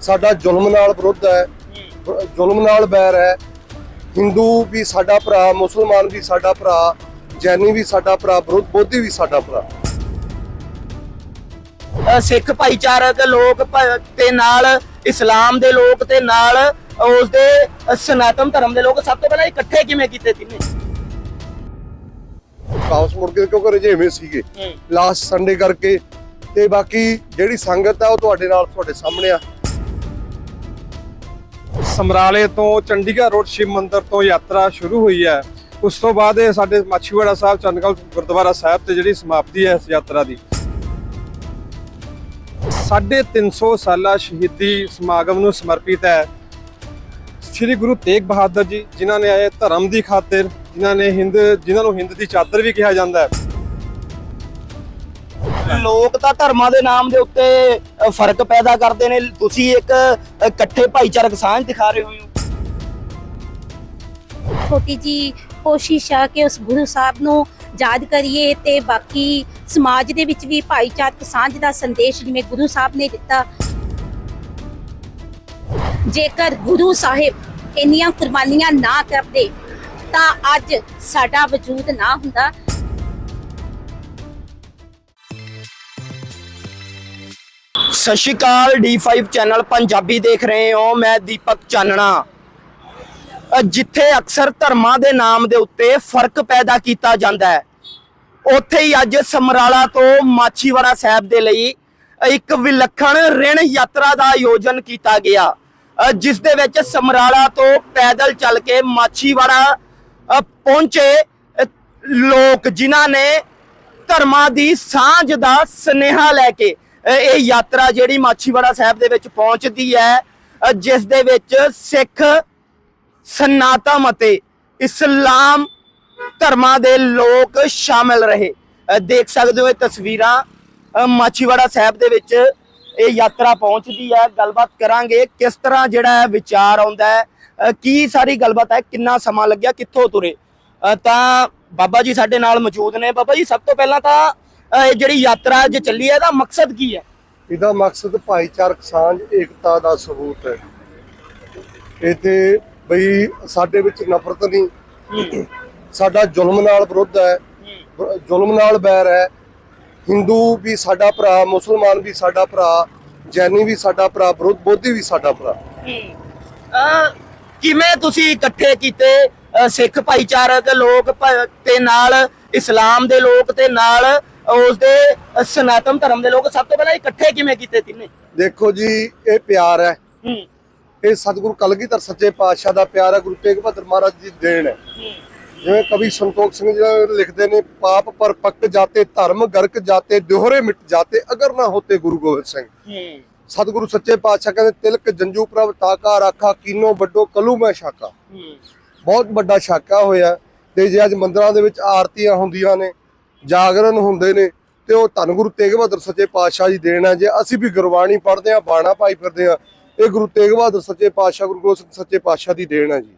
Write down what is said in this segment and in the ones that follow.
ਸਾਡਾ ਜ਼ੁਲਮ ਨਾਲ ਵਿਰੋਧ ਹੈ ਜ਼ੁਲਮ ਨਾਲ ਬੈਰ ਹੈ। ਹਿੰਦੂ ਵੀ ਸਾਡਾ ਭਰਾ ਮੁਸਲਮਾਨ ਵੀ ਸਾਡਾ ਭਰਾ ਜੈਨੀ ਵੀ ਸਾਡਾ ਭਰਾ ਬੁੱਧ ਬੋਧੀ ਵੀ ਸਾਡਾ ਭਰਾ। ਸਿੱਖ ਭਾਈਚਾਰਕ ਲੋਕ ਤੇ ਨਾਲ ਇਸਲਾਮ ਦੇ ਲੋਕ ਤੇ ਨਾਲ ਉਸ ਦੇ ਸਨਾਤਨ ਧਰਮ ਦੇ ਲੋਕ ਸਭ ਤੋਂ ਪਹਿਲਾਂ ਇਕੱਠੇ ਕਿਵੇਂ ਕੀਤੇ ਤਿੰਨੇ? ਵਾਪਸ ਮੁੜ ਕੇ ਕਿਉਂਕਿ ਰਜੇਵੇਂ ਸੀਗੇ। ਲਾਸਟ ਸੰਡੇ ਕਰਕੇ ਤੇ ਬਾਕੀ ਜਿਹੜੀ ਸੰਗਤ ਆ ਉਹ ਤੁਹਾਡੇ ਨਾਲ ਤੁਹਾਡੇ ਸਾਹਮਣੇ ਆ। ਸਮਰਾਲੇ ਤੋਂ ਚੰਡੀਗੜ੍ਹ ਰੋਡ ਸ਼ਿਵ ਮੰਦਿਰ ਤੋਂ ਯਾਤਰਾ ਸ਼ੁਰੂ ਹੋਈ ਹੈ। ਉਸ ਤੋਂ ਬਾਅਦ ਇਹ ਸਾਡੇ ਮਾਛੀਵਾੜਾ ਸਾਹਿਬ ਚੰਦਗਲ ਗੁਰਦੁਆਰਾ ਸਾਹਿਬ ਤੇ ਜਿਹੜੀ ਸਮਾਪਤੀ ਹੈ ਇਸ ਯਾਤਰਾ ਦੀ। 350 ਸਾਲਾ ਸ਼ਹੀਦੀ ਸਮਾਗਮ ਨੂੰ ਸਮਰਪਿਤ ਹੈ ਸ੍ਰੀ ਗੁਰੂ ਤੇਗ ਬਹਾਦਰ ਜੀ, ਜਿਨ੍ਹਾਂ ਨੇ ਆਏ ਧਰਮ ਦੀ ਖਾਤਰ, ਜਿਨ੍ਹਾਂ ਨੇ ਹਿੰਦ, ਜਿਨ੍ਹਾਂ ਨੂੰ ਹਿੰਦ ਦੀ ਚਾਦਰ ਵੀ ਕਿਹਾ ਜਾਂਦਾ ਹੈ। ਲੋਕ ਤਾਂ ਧਰਮਾਂ ਦੇ ਨਾਮ ਦੇ ਉੱਤੇ ਫ਼ਰਕ ਪੈਦਾ ਕਰਦੇ ਨੇ। ਤੁਸੀਂ ਇੱਕ ਇਕੱਠੇ ਭਾਈਚਾਰਕ ਸਾਂਝ ਦਿਖਾ ਰਹੇ ਹੋ। ਛੋਟੀ ਜੀ ਕੋਸ਼ਿਸ਼ ਆ ਕਿ ਉਸ ਗੁਰੂ ਸਾਹਿਬ ਨੂੰ ਯਾਦ ਕਰੀਏ ਤੇ ਬਾਕੀ ਸਮਾਜ ਦੇ ਵਿੱਚ ਵੀ ਭਾਈਚਾਰਕ ਸਾਂਝ ਦਾ ਸੰਦੇਸ਼ ਜਿਵੇਂ ਗੁਰੂ ਸਾਹਿਬ ਨੇ ਦਿੱਤਾ। ਜੇਕਰ ਗੁਰੂ ਸਾਹਿਬ ਇੰਨੀਆਂ ਕੁਰਬਾਨੀਆਂ ਨਾ ਕਰਦੇ ਤਾਂ ਅੱਜ ਸਾਡਾ ਵਜੂਦ ਨਾ ਹੁੰਦਾ। ਸਤਿ ਸ਼੍ਰੀ ਅਕਾਲ D5 ਚੈਨਲ ਪੰਜਾਬੀ ਦੇਖ ਰਹੇ ਹੋ ਮੈਂ ਦੀਪਕ ਚਾਨਣਾ। ਜਿੱਥੇ ਅਕਸਰ ਧਰਮਾਂ ਦੇ ਨਾਮ ਦੇ ਉੱਤੇ ਫ਼ਰਕ ਪੈਦਾ ਕੀਤਾ ਜਾਂਦਾ ਹੈ। ਉੱਥੇ ਹੀ ਅੱਜ ਸਮਰਾਲਾ ਤੋਂ ਮਾਛੀਵਾੜਾ ਸਾਹਿਬ ਦੇ ਲਈ ਇੱਕ ਵਿਲੱਖਣ ਰਿਣ ਯਾਤਰਾ ਦਾ ਆਯੋਜਨ ਕੀਤਾ ਗਿਆ। ਅ, ਜਿਸ ਦੇ ਵਿੱਚ ਸਮਰਾਲਾ ਤੋਂ ਪੈਦਲ ਚੱਲ ਕੇ ਮਾਛੀਵਾੜਾ ਪਹੁੰਚੇ ਲੋਕ ਜਿਨ੍ਹਾਂ ਨੇ ਧਰਮਾਂ ਦੀ ਸਾਂਝ ਦਾ ਸਨੇਹਾ ਲੈ ਕੇ ਇਹ ਯਾਤਰਾ ਜਿਹੜੀ ਮਾਛੀਵਾੜਾ ਸਾਹਿਬ ਦੇ ਵਿੱਚ ਪਹੁੰਚਦੀ ਹੈ ਜਿਸ ਦੇ ਵਿੱਚ ਸਿੱਖ ਸਨਾਤਮ ਅਤੇ ਇਸਲਾਮ ਧਰਮਾਂ ਦੇ ਲੋਕ ਸ਼ਾਮਿਲ ਰਹੇ। ਦੇਖ ਸਕਦੇ ਹੋ ਇਹ ਤਸਵੀਰਾਂ ਮਾਛੀਵਾੜਾ ਸਾਹਿਬ ਦੇ ਵਿੱਚ ਇਹ ਯਾਤਰਾ ਪਹੁੰਚਦੀ ਹੈ। ਗੱਲਬਾਤ ਕਰਾਂਗੇ ਕਿਸ ਤਰ੍ਹਾਂ ਜਿਹੜਾ ਵਿਚਾਰ ਆਉਂਦਾ ਹੈ। ਕੀ ਸਾਰੀ ਗੱਲਬਾਤ ਹੈ, ਕਿੰਨਾ ਸਮਾਂ ਲੱਗਿਆ, ਕਿੱਥੋਂ ਤੁਰੇ। ਤਾਂ ਬਾਬਾ ਜੀ ਸਾਡੇ ਨਾਲ ਮੌਜੂਦ ਨੇ। ਬਾਬਾ ਜੀ, ਸਭ ਤੋਂ ਪਹਿਲਾਂ ਤਾਂ ਇਹ ਜਿਹੜੀ ਯਾਤਰਾ ਅੱਜ ਚੱਲੀ ਹੈ ਇਹਦਾ ਮਕਸਦ ਕੀ ਹੈ? ਇਹਦਾ ਮਕਸਦ ਭਾਈਚਾਰਕ ਸਾਂਝ ਏਕਤਾ ਦਾ ਸਬੂਤ ਹੈ। ਇਥੇ ਬਈ ਸਾਡੇ ਵਿੱਚ ਨਫ਼ਰਤ ਨਹੀਂ। ਸਾਡਾ ਜ਼ੁਲਮ ਨਾਲ ਵਿਰੋਧ ਹੈ। ਜ਼ੁਲਮ ਨਾਲ ਬੈਰ ਹੈ। ਹਿੰਦੂ ਵੀ ਸਾਡਾ ਭਰਾ ਮੁਸਲਮਾਨ ਵੀ ਸਾਡਾ ਭਰਾ ਜੈਨੀ ਵੀ ਸਾਡਾ ਭਰਾ ਬੁੱਧ ਬੋਧੀ ਵੀ ਸਾਡਾ ਭਰਾ। ਕਿਵੇਂ ਤੁਸੀਂ ਇਕੱਠੇ ਕੀਤੇ ਸਿੱਖ ਭਾਈਚਾਰਕ ਲੋਕ ਤੇ ਨਾਲ ਇਸਲਾਮ ਦੇ ਲੋਕ ਤੇ ਨਾਲ ਉਸ ਦੇ ਸਨਾਤਨ ਧਰਮ ਦੇ ਲੋਕ ਸਭ ਤੋਂ ਪਹਿਲਾਂ ਇਕੱਠੇ ਕਿਵੇਂ ਕੀਤੇ ਤਿੰਨੇ? ਦੇਖੋ ਜੀ ਇਹ ਪਿਆਰ ਹੈ। ਇਹ ਸਤਿਗੁਰੂ ਕਲਗੀਧਰ ਸੱਚੇ ਪਾਤਸ਼ਾਹ ਦਾ ਪਿਆਰ ਹੈ ਗੁਰੂ ਤੇਗ ਬਹਾਦਰ ਮਹਾਰਾਜ ਜੀ ਦੇਣ ਹੈ। ਜਿਵੇਂ ਕਵੀ ਸੰਤੋਖ ਸਿੰਘ ਜੀ ਲਿਖਦੇ ਨੇ ਪਾਪ ਪਰ ਪੱਕ ਜਾਤੇ ਧਰਮ ਗਰਕ ਜਾਤੇ ਦੋਹਰੇ ਮਿਟ ਜਾਤੇ ਅਗਰ ਨਾ ਹੋਤੇ ਗੁਰੂ ਗੋਬਿੰਦ ਸਿੰਘ। ਸਤਿਗੁਰੂ ਸੱਚੇ ਪਾਤਸ਼ਾਹ ਕਹਿੰਦੇ ਤਿਲਕ ਜੰਜੂ ਪ੍ਰਭ ਤਾਕਾ ਰਾਖਾ ਕੀਨੋ ਵੱਡੋ ਕਲੂ ਮੈਂ ਸ਼ਾਕਾ। ਬਹੁਤ ਵੱਡਾ ਸ਼ਾਕਾ ਹੋਇਆ ਤੇ ਜੇ ਅੱਜ ਮੰਦਰਾਂ ਦੇ ਵਿੱਚ ਆਰਤੀਆਂ ਹੁੰਦੀਆਂ ਨੇ ਜਾਗਰਣ ਹੁੰਦੇ ਨੇ ਤੇ ਉਹ ਧੰਨ ਗੁਰੂ ਤੇਗ ਬਹਾਦਰ ਸੱਚੇ ਪਾਤਸ਼ਾਹ ਜੀ ਦੇਣ ਜੇ ਅਸੀਂ ਵੀ ਗੁਰਬਾਣੀ ਪੜ੍ਹਦੇ ਆ ਬਾਣਾ ਪਾਈ ਫਿਰਦੇ ਆ ਇਹ ਗੁਰੂ ਤੇਗ ਬਹਾਦਰ ਸੱਚੇ ਪਾਤਸ਼ਾਹ ਗੁਰੂ ਗੋਬਿੰਦ ਸਿੰਘ ਸੱਚੇ ਪਾਤਸ਼ਾਹ ਦੀ ਦੇਣ ਜੀ।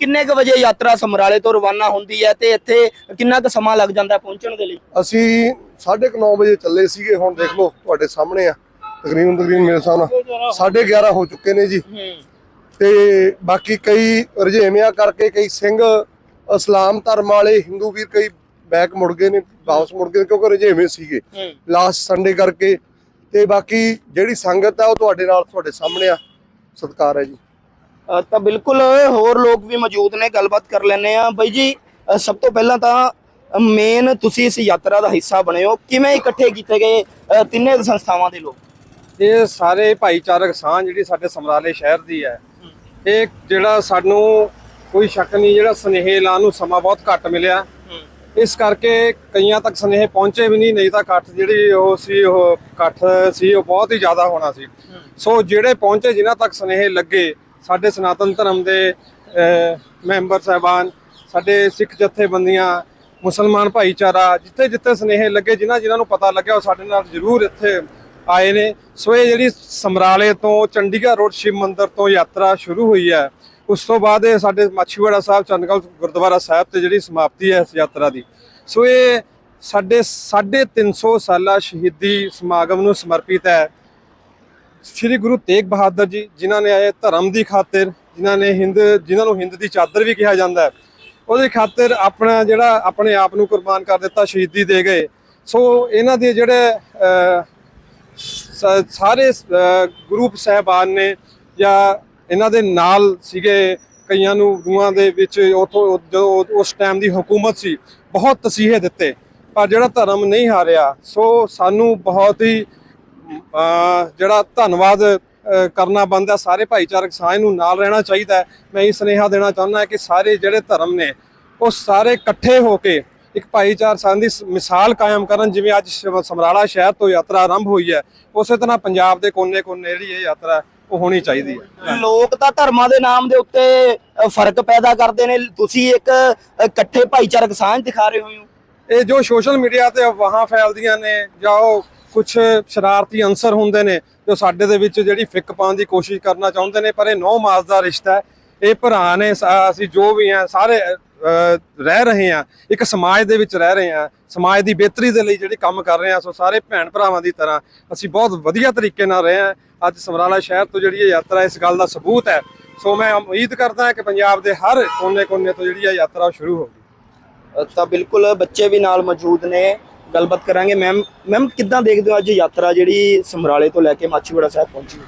ਕਿੰਨੇ ਕੁ ਵਜੇ ਯਾਤਰਾ ਸਮਰਾਲੇ ਤੋਂ ਰਵਾਨਾ ਹੁੰਦੀ ਹੈ ਤੇ ਇੱਥੇ ਕਿੰਨਾ ਕੁ ਸਮਾਂ ਲੱਗ ਜਾਂਦਾ ਪਹੁੰਚਣ ਦੇ ਲਈ? ਅਸੀਂ 9:30 ਵਜੇ ਚੱਲੇ ਸੀਗੇ ਹੁਣ ਦੇਖ ਲਓ ਤੁਹਾਡੇ ਸਾਹਮਣੇ ਆ। ਤਕਰੀਬਨ ਤਕਰੀਬਨ ਮੇਰੇ ਨਾਲ 11:30 ਹੋ ਚੁੱਕੇ ਨੇ ਜੀ। ਤੇ ਬਾਕੀ ਕਈ ਰੁਝੇਵਿਆਂ ਕਰਕੇ ਕਈ ਸਿੰਘ ਇਸਲਾਮ ਧਰਮ ਵਾਲੇ ਹਿੰਦੂ ਵੀਰ ਕਈ ਬੈਕ ਮੁੜ ਗਏ ਨੇ ਵਾਪਸ ਮੁੜ ਗਏ ਕਿਉਂਕਿ ਰੁਝੇਵੇਂ ਸੀਗੇ। ਲਾਸਟ ਸੰਡੇ ਕਰਕੇ। ਤੇ ਬਾਕੀ ਜਿਹੜੀ ਸੰਗਤ ਆ ਉਹ ਤੁਹਾਡੇ ਨਾਲ ਤੁਹਾਡੇ ਸਾਹਮਣੇ ਆ। ਸਤਿਕਾਰ ਹੈ ਜੀ। ਤਾਂ ਬਿਲਕੁਲ ਹੋਰ ਲੋਕ ਵੀ ਮੌਜੂਦ ਨੇ ਗੱਲਬਾਤ ਕਰ ਲੈਣੇ ਆ ਬਾਈ ਜੀ ਸਭ ਤੋਂ ਪਹਿਲਾਂ ਤਾਂ ਮੇਨ ਤੁਸੀਂ ਇਸ ਯਾਤਰਾ ਦਾ ਹਿੱਸਾ ਬਣੇ ਹੋ। ਕਿਵੇਂ ਇਕੱਠੇ ਕੀਤੇ ਗਏ ਤਿੰਨੇ ਸੰਸਥਾਵਾਂ ਦੇ ਲੋਕ? ਇਹ ਸਾਰੇ ਭਾਈਚਾਰਕ ਸਾਂਝ ਜਿਹੜੀ ਸਾਡੇ ਸਮਰਾਲੇ ਸ਼ਹਿਰ ਦੀ ਹੈ। ਇਹ ਜਿਹੜਾ ਸਾਨੂੰ ਕੋਈ ਸ਼ੱਕ ਨਹੀਂ ਜਿਹੜਾ ਸਨੇਹ ਲਾਉਣ ਨੂੰ ਸਮਾਂ ਬਹੁਤ ਘੱਟ ਮਿਲਿਆ। ਇਸ ਕਰਕੇ ਕਈਆਂ ਤੱਕ ਸਨੇਹ ਪਹੁੰਚੇ ਵੀ ਨਹੀਂ ਨਹੀਂ ਤਾਂ ਇਕੱਠ ਜਿਹੜੀ ਉਹ ਸੀ, ਉਹ ਇਕੱਠ ਸੀ, ਉਹ ਬਹੁਤ ਹੀ ਜ਼ਿਆਦਾ ਹੋਣਾ ਸੀ। ਸੋ ਜਿਹੜੇ ਪਹੁੰਚੇ, ਜਿਨ੍ਹਾਂ ਤੱਕ ਸਨੇਹ ਲੱਗੇ, ਸਾਡੇ ਸਨਾਤਨ ਧਰਮ ਦੇ ਮੈਂਬਰ ਸਾਹਿਬਾਨ, ਸਾਡੇ ਸਿੱਖ ਜਥੇਬੰਦੀਆਂ, ਮੁਸਲਮਾਨ ਭਾਈਚਾਰਾ ਜਿੱਥੇ ਜਿੱਥੇ ਸਨੇਹ ਲੱਗੇ, ਜਿਨ੍ਹਾਂ ਜਿਨ੍ਹਾਂ ਨੂੰ ਪਤਾ ਲੱਗਿਆ, ਉਹ ਸਾਡੇ ਨਾਲ ਜ਼ਰੂਰ ਇੱਥੇ ਆਏ ਨੇ। ਸੋ ਇਹ ਜਿਹੜੀ ਸਮਰਾਲੇ ਤੋਂ, ਚੰਡੀਗੜ੍ਹ ਰੋਡ ਸ਼ਿਵ ਮੰਦਿਰ ਤੋਂ ਯਾਤਰਾ ਸ਼ੁਰੂ ਹੋਈ ਹੈ ਉਸ ਤੋਂ ਬਾਅਦ ਇਹ ਸਾਡੇ ਮਾਛੀਵਾੜਾ ਸਾਹਿਬ ਚੰਦਗਲ ਗੁਰਦੁਆਰਾ ਸਾਹਿਬ ਤੇ ਜਿਹੜੀ ਸਮਾਪਤੀ ਹੈ ਇਸ ਯਾਤਰਾ ਦੀ। ਸੋ ਇਹ ਸਾਡੇ 350 ਸਾਲਾ ਸ਼ਹੀਦੀ ਸਮਾਗਮ ਨੂੰ ਸਮਰਪਿਤ ਹੈ। ਸ੍ਰੀ ਗੁਰੂ ਤੇਗ ਬਹਾਦਰ ਜੀ ਜਿਨ੍ਹਾਂ ਨੇ ਆਏ ਧਰਮ ਦੀ ਖਾਤਰ ਜਿਨ੍ਹਾਂ ਨੇ ਹਿੰਦ ਜਿਨ੍ਹਾਂ ਨੂੰ ਹਿੰਦ ਦੀ ਚਾਦਰ ਵੀ ਕਿਹਾ ਜਾਂਦਾ ਹੈ। ਉਹਦੀ ਖਾਤਰ ਆਪਣਾ ਜਿਹੜਾ ਆਪਣੇ ਆਪ ਨੂੰ ਕੁਰਬਾਨ ਕਰ ਦਿੱਤਾ ਸ਼ਹੀਦੀ ਦੇ ਗਏ। ਸੋ ਇਹਨਾਂ ਦੇ ਜਿਹੜੇ ਸਾਰੇ ਅਹ, ਗਰੁੱਪ ਸਹਿਬਾਨ ਨੇ ਜਾਂ ਇਹਨਾਂ ਦੇ ਨਾਲ ਸੀਗੇ ਕਈਆਂ ਨੂੰ ਗੁਆਂ ਦੇ ਵਿੱਚ ਉਥੋਂ ਜੋ ਉਸ ਟਾਈਮ ਦੀ ਹਕੂਮਤ ਸੀ, ਬਹੁਤ ਤਸੀਹੇ ਦਿੱਤੇ। ਪਰ ਜਿਹੜਾ ਧਰਮ ਨਹੀਂ ਹਾਰਿਆ, ਸੋ ਸਾਨੂੰ ਬਹੁਤ ਹੀ ਜਿਹੜਾ ਧੰਨਵਾਦ ਕਰਨਾ ਬਣਦਾ, ਸਾਰੇ ਭਾਈਚਾਰਕ ਸਾਂਝ ਨੂੰ ਨਾਲ ਰਹਿਣਾ ਚਾਹੀਦਾ ਮੈਂ ਇਹ ਸੁਨੇਹਾ ਦੇਣਾ ਚਾਹੁੰਦਾ ਕਿ ਸਾਰੇ ਜਿਹੜੇ ਧਰਮ ਨੇ, ਉਹ ਸਾਰੇ ਇਕੱਠੇ ਹੋ ਕੇ ਇੱਕ ਭਾਈਚਾਰ ਸਾਂਝ ਦੀ ਮਿਸਾਲ ਕਾਇਮ ਕਰਨ, ਜਿਵੇਂ ਅੱਜ ਸ਼- ਸਮਰਾਲਾ ਸ਼ਹਿਰ ਤੋਂ ਯਾਤਰਾ ਆਰੰਭ ਹੋਈ ਹੈ। ਉਸੇ ਤਰ੍ਹਾਂ ਪੰਜਾਬ ਦੇ ਕੋਨੇ-ਕੋਨੇ ਜਿਹੜੀ ਇਹ ਯਾਤਰਾ ਉਹ ਹੋਣੀ ਚਾਹੀਦੀ ਹੈ। ਲੋਕ ਤਾਂ ਧਰਮਾਂ ਦੇ ਨਾਮ ਦੇ ਉੱਤੇ ਫ਼ਰਕ ਪੈਦਾ ਕਰਦੇ ਨੇ। ਤੁਸੀਂ ਇੱਕ ਇਕੱਠੇ ਭਾਈਚਾਰਕ ਸਾਂਝ ਦਿਖਾ ਰਹੇ ਹੋ। ਇਹ ਜੋ ਸੋਸ਼ਲ ਮੀਡੀਆ ਤੇ ਅਫਵਾਹਾਂ ਫੈਲਦੀਆਂ ਨੇ ਜਾਂ ਉਹ ਕੁਝ ਸ਼ਰਾਰਤੀ ਅੰਸਰ ਹੁੰਦੇ ਨੇ ਜੋ ਸਾਡੇ ਦੇ ਵਿੱਚ ਜਿਹੜੀ ਫਿੱਕ ਪਾਉਣ ਦੀ ਕੋਸ਼ਿਸ਼ ਕਰਨਾ ਚਾਹੁੰਦੇ ਨੇ ਪਰ ਇਹ ਨੌ ਮਾਸ ਦਾ ਰਿਸ਼ਤਾ ਹੈ। ਇਹ ਭਰਾ ਨੇ ਅਸੀਂ ਜੋ ਵੀ ਆ ਸਾਰੇ ਰਹਿ ਰਹੇ ਆ ਇੱਕ ਸਮਾਜ ਦੇ ਵਿੱਚ ਰਹਿ ਰਹੇ ਆ ਸਮਾਜ ਦੀ ਬਿਹਤਰੀ ਦੇ ਲਈ ਜਿਹੜੀ ਕੰਮ ਕਰ ਰਹੇ ਆ ਸੋ ਸਾਰੇ ਭੈਣ ਭਰਾਵਾਂ ਦੀ ਤਰ੍ਹਾਂ ਅਸੀਂ ਬਹੁਤ ਵਧੀਆ ਤਰੀਕੇ ਨਾਲ ਰਹੇ ਆ ਅੱਜ ਸਮਰਾਲਾ ਸ਼ਹਿਰ ਤੋਂ ਜਿਹੜੀ ਇਹ ਯਾਤਰਾ ਇਸ ਗੱਲ ਦਾ ਸਬੂਤ ਹੈ। ਸੋ ਮੈਂ ਉਮੀਦ ਕਰਦਾ ਹਾਂ ਕਿ ਪੰਜਾਬ ਦੇ ਹਰ ਕੋਨੇ-ਕੋਨੇ ਤੋਂ ਜਿਹੜੀ ਇਹ ਯਾਤਰਾ ਸ਼ੁਰੂ ਹੋਊਗੀ। ਅ, ਤਾਂ ਬਿਲਕੁਲ ਬੱਚੇ ਵੀ ਨਾਲ ਮੌਜੂਦ ਨੇ। ਗੱਲਬਾਤ ਕਰਾਂਗੇ। ਮੈਮ ਮੈਮ ਕਿੱਦਾਂ ਦੇਖਦੇ ਹੋ ਅੱਜ ਯਾਤਰਾ ਜਿਹੜੀ ਸਮਰਾਲੇ ਤੋਂ ਲੈ ਕੇ ਮਾਛੀਵਾੜਾ ਸਾਹਿਬ ਪਹੁੰਚੀ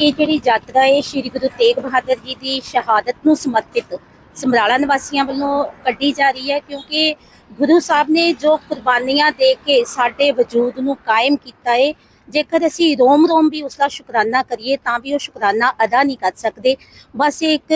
ਇਹ ਜਿਹੜੀ ਯਾਤਰਾ ਹੈ ਸ਼੍ਰੀ ਗੁਰੂ ਤੇਗ ਬਹਾਦਰ ਜੀ ਦੀ ਸ਼ਹਾਦਤ ਨੂੰ ਸਮਰਪਿਤ ਸਮਰਾਲਾ ਨਿਵਾਸੀਆਂ ਵੱਲੋਂ ਕੱਢੀ ਜਾ ਰਹੀ ਹੈ ਕਿਉਂਕਿ ਗੁਰੂ ਸਾਹਿਬ ਨੇ ਜੋ ਕੁਰਬਾਨੀਆਂ ਦੇ ਕੇ ਸਾਡੇ ਵਜੂਦ ਨੂੰ ਕਾਇਮ ਕੀਤਾ ਹੈ ਜੇਕਰ ਅਸੀਂ ਰੋਮ ਰੋਮ ਵੀ ਉਸ ਦਾ ਸ਼ੁਕਰਾਨਾ ਕਰੀਏ, ਤਾਂ ਵੀ ਉਹ ਸ਼ੁਕਰਾਨਾ ਅਦਾ ਨਹੀਂ ਕਰ ਸਕਦੇ। ਬਸ ਇੱਕ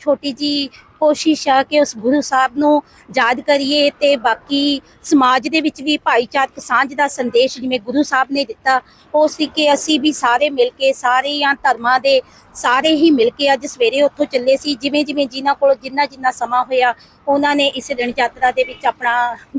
ਛੋਟੀ ਜੀ ਕੋਸ਼ਿਸ਼ ਆ ਕਿ ਉਸ ਗੁਰੂ ਸਾਹਿਬ ਨੂੰ ਯਾਦ ਕਰੀਏ ਤੇ ਬਾਕੀ ਸਮਾਜ ਦੇ ਵਿੱਚ ਵੀ ਭਾਈਚਾਰਕ ਸਾਂਝ ਦਾ ਸੰਦੇਸ਼ ਜਿਵੇਂ ਗੁਰੂ ਸਾਹਿਬ ਨੇ ਦਿੱਤਾ, ਉਹ ਸੀ ਕਿ ਅਸੀਂ ਵੀ ਸਾਰੇ ਮਿਲ ਕੇ ਸਾਰੇ ਜਾਂ ਧਰਮਾਂ ਦੇ ਸਾਰੇ ਹੀ ਮਿਲ ਕੇ ਅੱਜ ਸਵੇਰੇ ਉੱਥੋਂ ਚੱਲੇ ਸੀ। ਜਿਵੇਂ ਜਿਵੇਂ ਜਿਨ੍ਹਾਂ ਕੋਲ ਜਿੰਨਾ ਜਿੰਨਾ ਸਮਾਂ ਹੋਇਆ, ਉਹਨਾਂ ਨੇ ਇਸ ਦਿਨ ਯਾਤਰਾ ਦੇ ਵਿੱਚ ਆਪਣਾ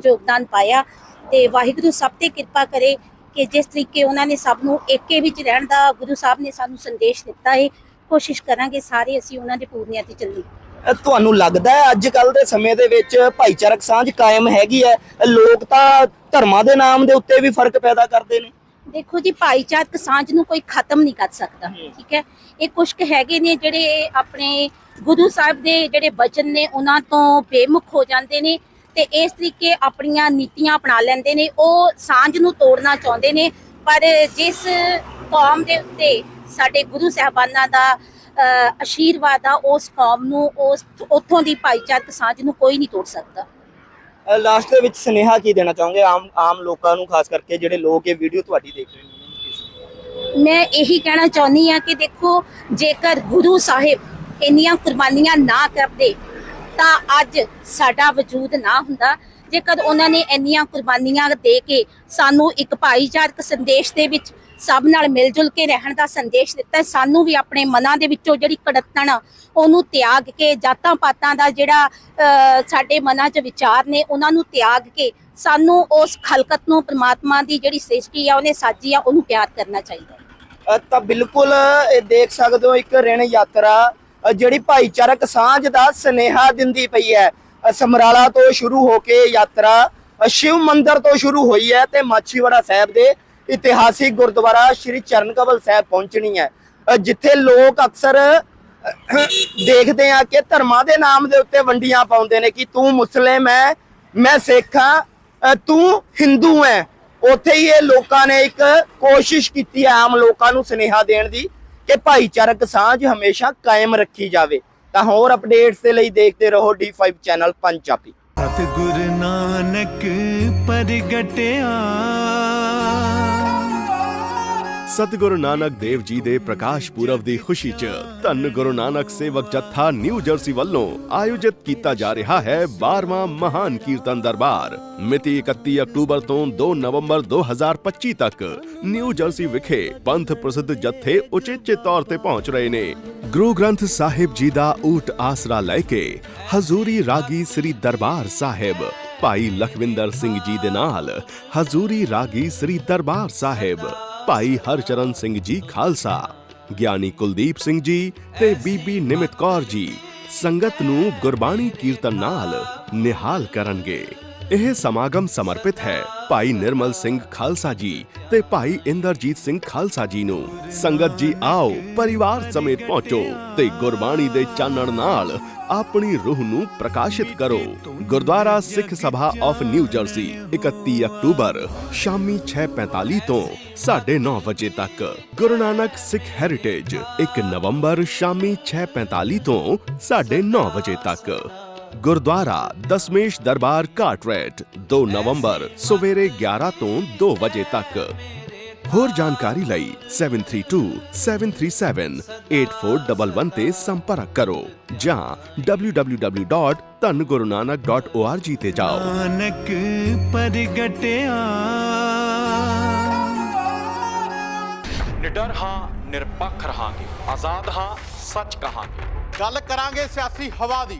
ਯੋਗਦਾਨ ਪਾਇਆ। ਤੇ ਵਾਹਿਗੁਰੂ ਸਭ ਤੇ ਕਿਰਪਾ ਕਰੇ ਕਿ ਜਿਸ ਤਰੀਕੇ ਉਹਨਾਂ ਨੇ ਸਭ ਨੂੰ ਏਕੇ ਵਿੱਚ ਰਹਿਣ ਦਾ ਗੁਰੂ ਸਾਹਿਬ ਨੇ ਸਾਨੂੰ ਸੰਦੇਸ਼ ਦਿੱਤਾ ਹੈ ਕੋਸ਼ਿਸ਼ ਕਰਾਂਗੇ ਸਾਰੇ ਅਸੀਂ ਉਹਨਾਂ ਦੇ ਪੂਰਨਿਆਂ ਤੇ ਚੱਲੀਏ। ਤੁਹਾਨੂੰ ਲੱਗਦਾ ਹੈ ਅੱਜ ਕੱਲ ਦੇ ਸਮੇਂ ਦੇ ਵਿੱਚ ਭਾਈਚਾਰਕ ਸਾਂਝ ਕਾਇਮ ਹੈਗੀ ਹੈ? ਲੋਕ ਤਾਂ ਧਰਮਾਂ ਦੇ ਨਾਮ ਦੇ ਉੱਤੇ ਵੀ ਫ਼ਰਕ ਪੈਦਾ ਕਰਦੇ ਨੇ। ਦੇਖੋ ਜੀ ਭਾਈਚਾਰਕ ਸਾਂਝ ਨੂੰ ਕੋਈ ਖਤਮ ਨਹੀਂ ਕਰ ਸਕਦਾ ਠੀਕ ਹੈ? ਇਹ ਕੁਝ ਕੁ ਹੈਗੇ ਨੇ ਜਿਹੜੇ ਆਪਣੇ ਗੁਰੂ ਸਾਹਿਬ ਦੇ ਜਿਹੜੇ ਬਚਨ ਨੇ ਉਹਨਾਂ ਤੋਂ ਬੇਮੁਖ ਹੋ ਜਾਂਦੇ ਨੇ। ਤੇ ਇਸ ਤਰੀਕੇ ਆਪਣੀਆਂ ਨੀਤੀਆਂ ਅਪਣਾ ਲੈਂਦੇ ਨੇ ਉਹ ਸਾਂਝ ਨੂੰ ਤੋੜਨਾ ਚਾਹੁੰਦੇ ਨੇ ਪਰ ਜਿਸ ਕੌਮ ਦੇ ਉੱਤੇ ਸਾਡੇ ਗੁਰੂ ਸਾਹਿਬਾਨਾਂ ਦਾ ਅ, ਆਸ਼ੀਰਵਾਦ ਆ ਉਸ ਕੌਮ ਨੂੰ ਉਸ ਉੱਥੋਂ ਦੀ ਭਾਈਚਾਰਕ ਸਾਂਝ ਨੂੰ ਕੋਈ ਨਹੀਂ ਤੋੜ ਸਕਦਾ। ਲਾਸਟ ਦੇ ਵਿੱਚ ਸੁਨੇਹਾ ਕੀ ਦੇਣਾ ਚਾਹੋਗੇ ਆਮ ਆਮ ਲੋਕਾਂ ਨੂੰ ਖਾਸ ਕਰਕੇ ਜਿਹੜੇ ਲੋਕ ਇਹ ਵੀਡੀਓ ਤੁਹਾਡੀ ਦੇਖ ਰਹੇ ਨੇ? ਮੈਂ ਇਹੀ ਕਹਿਣਾ ਚਾਹੁੰਦੀ ਆ ਕਿ ਦੇਖੋ ਜੇਕਰ ਗੁਰੂ ਸਾਹਿਬ ਇੰਨੀਆਂ ਕੁਰਬਾਨੀਆਂ ਨਾ ਕਰਦੇ ਤਾਂ ਅੱਜ ਸਾਡਾ ਵਜੂਦ ਨਾ ਹੁੰਦਾ। ਜੇਕਰ ਉਹਨਾਂ ਨੇ ਇੰਨੀਆਂ ਕੁਰਬਾਨੀਆਂ ਦੇ ਕੇ ਸਾਨੂੰ ਇੱਕ ਭਾਈਚਾਰਕ ਸੰਦੇਸ਼ ਦੇ ਵਿੱਚ ਸਭ ਨਾਲ ਮਿਲ ਜੁਲ ਕੇ ਰਹਿਣ ਦਾ ਸੰਦੇਸ਼ ਦਿੱਤਾ ਸਾਨੂੰ ਵੀ ਆਪਣੇ ਮਨਾਂ ਦੇ ਵਿੱਚੋਂ ਜਿਹੜੀ ਕੜੱਤਣ ਉਹਨੂੰ ਤਿਆਗ ਕੇ ਜਾਤਾਂ ਪਾਤਾਂ ਦਾ ਜਿਹੜਾ ਅਹ, ਸਾਡੇ ਮਨਾਂ 'ਚ ਵਿਚਾਰ ਨੇ ਉਹਨਾਂ ਨੂੰ ਤਿਆਗ ਕੇ ਸਾਨੂੰ ਉਸ ਖਲਕਤ ਨੂੰ ਪ੍ਰਮਾਤਮਾ ਦੀ ਜਿਹੜੀ ਸ੍ਰਿਸ਼ਟੀ ਆ ਉਹਨੇ ਸਾਜੀ ਆ ਉਹਨੂੰ ਪਿਆਰ ਕਰਨਾ ਚਾਹੀਦਾ ਤਾਂ ਬਿਲਕੁਲ ਇਹ ਦੇਖ ਸਕਦੇ ਹੋ ਇੱਕ ਰਿਣ ਯਾਤਰਾ ਜਿਹੜੀ ਭਾਈਚਾਰਕ ਸਾਂਝ ਦਾ ਸਨੇਹਾ ਦਿੰਦੀ ਪਈ ਹੈ। ਸਮਰਾਲਾ ਤੋਂ ਸ਼ੁਰੂ ਹੋ ਕੇ ਯਾਤਰਾ ਸ਼ਿਵ ਮੰਦਿਰ ਤੋਂ ਸ਼ੁਰੂ ਹੋਈ ਹੈ ਤੇ ਮਾਛੀਵਾੜਾ ਸਾਹਿਬ ਦੇ ਇਤਿਹਾਸਿਕ ਗੁਰਦੁਆਰਾ ਸ਼੍ਰੀ ਚਰਨ ਸਾਹਿਬ ਪਹੁੰਚਣੀ ਹੈ। ਜਿੱਥੇ ਲੋਕ ਅਕਸਰ ਦੇਖਦੇ ਆ ਕਿ ਧਰਮਾਂ ਦੇ ਨਾਮ ਦੇ ਉੱਤੇ ਵੰਡੀਆਂ ਪਾਉਂਦੇ ਨੇ ਕਿ ਤੂੰ ਮੁਸਲਿਮ ਹੈ ਮੈਂ ਸਿੱਖ ਹਾਂ ਤੂੰ ਹਿੰਦੂ ਹੈ ਉੱਥੇ ਹੀ ਇਹ ਲੋਕਾਂ ਨੇ ਇੱਕ ਕੋਸ਼ਿਸ਼ ਕੀਤੀ ਹੈ ਆਮ ਲੋਕਾਂ ਨੂੰ ਸੁਨੇਹਾ ਦੇਣ ਦੀ। ਕਿ ਭਾਈਚਾਰਕ ਸਾਂਝ ਹਮੇਸ਼ਾ ਕਾਇਮ ਰੱਖੀ ਜਾਵੇ। ਤਾਂ ਹੋਰ ਅਪਡੇਟਸ ਦੇ ਲਈ ਦੇਖਦੇ ਰਹੋ D5 ਚੈਨਲ ਪੰਜਾਬੀ। ਸਤਿਗੁਰ ਨਾਨਕ ਪ੍ਰਗਟਿਆ। ਸਤਿਗੁਰੂ ਨਾਨਕ ਦੇਵ ਜੀ ਦੇ ਪ੍ਰਕਾਸ਼ ਪੁਰਬ ਦੀ ਖੁਸ਼ੀ 'ਚ ਧੰਨ ਗੁਰੂ ਨਾਨਕ ਸੇਵਕ ਜੱਥਾ ਨਿਊ ਜਰਸੀ ਵੱਲੋਂ ਆਯੋਜਿਤ ਕੀਤਾ ਜਾ ਰਿਹਾ ਹੈ 12ਵਾਂ ਮਹਾਨ ਕੀਰਤਨ ਦਰਬਾਰ। ਮਿਤੀ 31 ਅਕਤੂਬਰ ਤੋਂ 2 ਨਵੰਬਰ 2025 ਤੱਕ ਨਿਊ ਜਰਸੀ ਵਿਖੇ ਪੰਥ ਪ੍ਰਸਿੱਧ ਜੱਥੇ ਉਚੇਚੇ ਤੌਰ ਤੇ ਪਹੁੰਚ ਰਹੇ ਨੇ। ਗੁਰੂ ਗ੍ਰੰਥ ਸਾਹਿਬ ਜੀ ਦਾ ਊਟ ਆਸਰਾ ਲੈ ਕੇ ਹਜ਼ੂਰੀ ਰਾਗੀ ਸ੍ਰੀ ਦਰਬਾਰ ਸਾਹਿਬ, ਭਾਈ ਲਖਵਿੰਦਰ ਸਿੰਘ ਜੀ ਦੇ ਨਾਲ ਹਜ਼ੂਰੀ ਰਾਗੀ ਸ੍ਰੀ ਦਰਬਾਰ ਸਾਹਿਬ ਭਾਈ ਹਰਚਰਨ ਸਿੰਘ ਜੀ ਖਾਲਸਾ ਗਿਆਨੀ ਕੁਲਦੀਪ ਸਿੰਘ ਜੀ ਤੇ ਬੀਬੀ ਨਿਮਿਤ ਕੌਰ ਜੀ ਸੰਗਤ ਨੂੰ ਗੁਰਬਾਣੀ ਕੀਰਤਨ ਨਾਲ ਨਿਹਾਲ ਕਰਨਗੇ। ਇਹ ਸਮਾਗਮ ਸਮਰਪਿਤ ਹੈ। ਭਾਈ ਨਿਰਮਲ ਸਿੰਘ ਖਾਲਸਾ ਜੀ ਤੇ ਭਾਈ ਇੰਦਰਜੀਤ ਸਿੰਘ ਖਾਲਸਾ ਜੀ ਨੂੰ। ਸੰਗਤ ਜੀ ਆਓ, ਪਰਿਵਾਰ ਸਮੇਤ ਪਹੁੰਚੋ ਤੇ ਗੁਰਬਾਣੀ ਦੇ ਚਾਨਣ ਨਾਲ ਆਪਣੀ ਰੂਹ ਨੂੰ ਪ੍ਰਕਾਸ਼ਿਤ ਕਰੋ। Gurdwara Sikh Sabha of New Jersey 31 ਅਕਤੂਬਰ, ਸ਼ਾਮੀ 6:45 ਤੋਂ 9:30 ਵਜੇ ਤੱਕ। ਗੁਰੂ ਨਾਨਕ ਸਿੱਖ ਹੈਰੀਟੇਜ 1 ਨਵੰਬਰ, ਸ਼ਾਮੀ 6:45 ਤੋਂ 9:30 ਵਜੇ ਤੱਕ। ਗੁਰਦੁਆਰਾ ਦਸਮੇਸ਼ ਦਰਬਾਰ ਕਾਟਰੇਟ 2 ਨਵੰਬਰ ਸਵੇਰੇ 11 ਤੋਂ 2 ਵਜੇ ਤੱਕ। ਹੋਰ ਜਾਣਕਾਰੀ ਲਈ 7327378411 ਤੇ ਸੰਪਰਕ ਕਰੋ ਜਾਂ www.ਧੰਨਗੁਰੂਨਾਨਕ.org ਤੇ ਜਾਓ। ਨਾਨਕ ਪ੍ਰਗਟਿਆ। ਨਿਡਰ ਹਾਂ ਨਿਰਪੱਖ ਰਹਾਂਗੇ ਆਜ਼ਾਦ ਹਾਂ ਸੱਚ ਕਹਾਂਗੇ। ਗੱਲ ਕਰਾਂਗੇ ਸਿਆਸੀ ਹਵਾ ਦੀ।